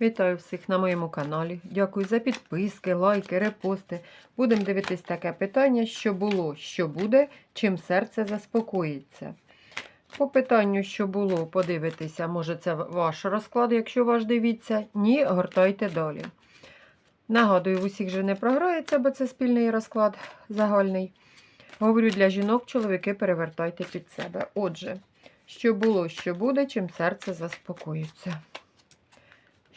Вітаю всіх на моєму каналі. Дякую за підписки, лайки, репости. Будемо дивитись таке питання, що було, що буде, чим серце заспокоїться. По питанню, що було, подивитися, може це ваш розклад, якщо ваш дивіться. Ні, гортайте далі. Нагадую, в усіх же не програється, бо це спільний розклад загальний. Говорю для жінок, чоловіки перевертайте під себе. Отже, що було, що буде, чим серце заспокоїться.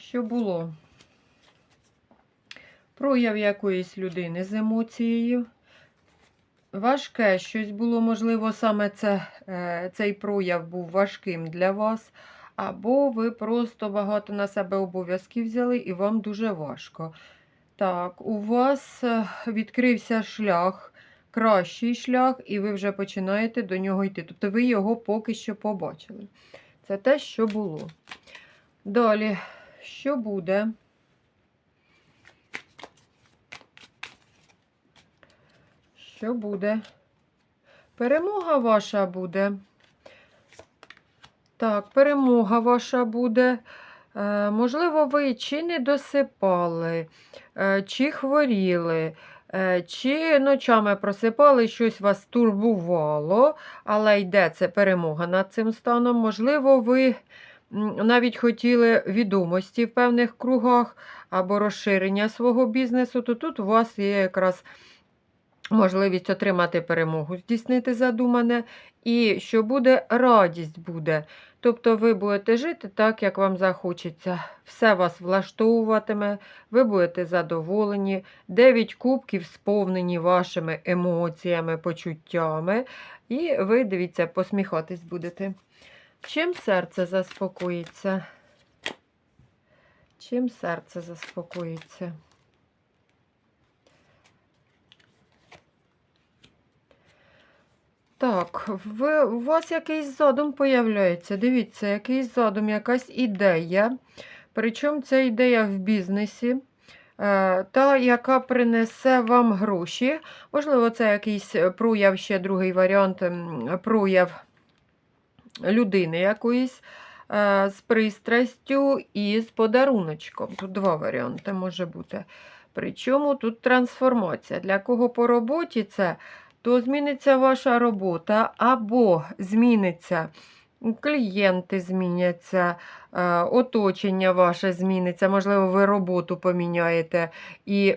Що було? Прояв якоїсь людини з емоцією. Важке щось було, можливо, саме це, е, цей прояв був важким для вас. Або ви просто багато на себе обов'язків взяли і вам дуже важко. Так, у вас е, відкрився шлях, кращий шлях, і ви вже починаєте до нього йти. Тобто ви його поки що побачили. Це те, що було. Далі, що буде? Що буде? Перемога ваша буде. Так, перемога ваша буде. Е, можливо, ви чи не досипали, е, чи хворіли, е, чи ночами просипали, щось вас турбувало, але йде це перемога над цим станом. Можливо, ви навіть хотіли відомості в певних кругах або розширення свого бізнесу, то тут у вас є якраз можливість отримати перемогу, здійснити задумане, і що буде радість буде. Тобто ви будете жити так, як вам захочеться. Все вас влаштовуватиме, ви будете задоволені. Дев'ять кубків сповнені вашими емоціями, почуттями. І ви, дивіться, посміхатись будете. Чим серце заспокоїться? Чим серце заспокоїться? Так, ви, у вас якийсь задум появляється. Дивіться, якийсь задум, якась ідея. Причому ця ідея в бізнесі, е, та, яка принесе вам гроші. Можливо, це якийсь прояв, ще другий варіант, прояв людини якоїсь е, з пристрастю і з подаруночком. Тут два варіанти може бути. Причому тут трансформація. Для кого по роботі це, то зміниться ваша робота, або зміниться. Клієнти зміняться, е, оточення ваше зміниться, можливо, ви роботу поміняєте і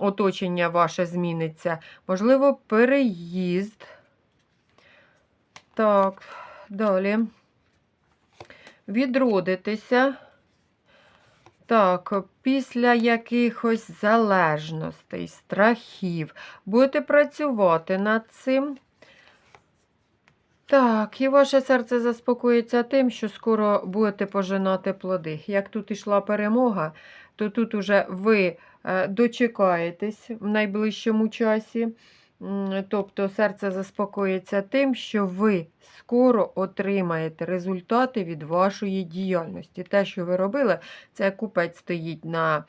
оточення ваше зміниться. Можливо, переїзд. Так, далі. Відродитися. Так, після якихось залежностей, страхів. Будете працювати над цим. Так, і ваше серце заспокоїться тим, що скоро будете пожинати плоди. Як тут ішла перемога, то тут уже ви е, дочекаєтесь в найближчому часі. Тобто серце заспокоїться тим, що ви скоро отримаєте результати від вашої діяльності. Те, що ви робили, це купець стоїть на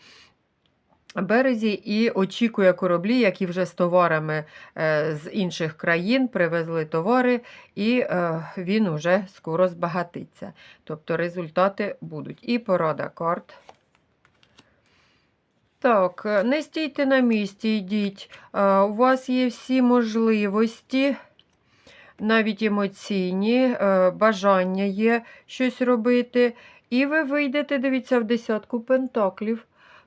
березі і очікує кораблі, які вже з товарами е, з інших країн привезли товари, і е, він уже скоро збагатиться. Тобто результати будуть. І порада карт. Так, е, не стійте на місці, йдіть. Е, У вас є всі можливості, навіть емоційні, е, бажання є щось робити. І ви вийдете, дивіться, в десятку пентаклів.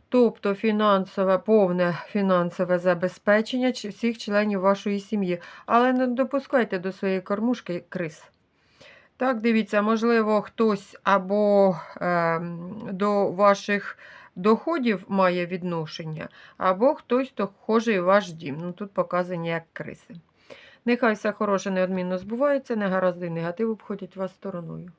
Тобто фінансове, повне фінансове забезпечення всіх членів вашої сім'ї. Але не допускайте до своєї кормушки крис. Так, дивіться, можливо, хтось або ем, до ваших доходів має відношення, або хтось, хто хожий в ваш дім. Ну, тут показані як криси. Нехай все хороше неодмінно збувається, негаразди негатив обходять вас стороною.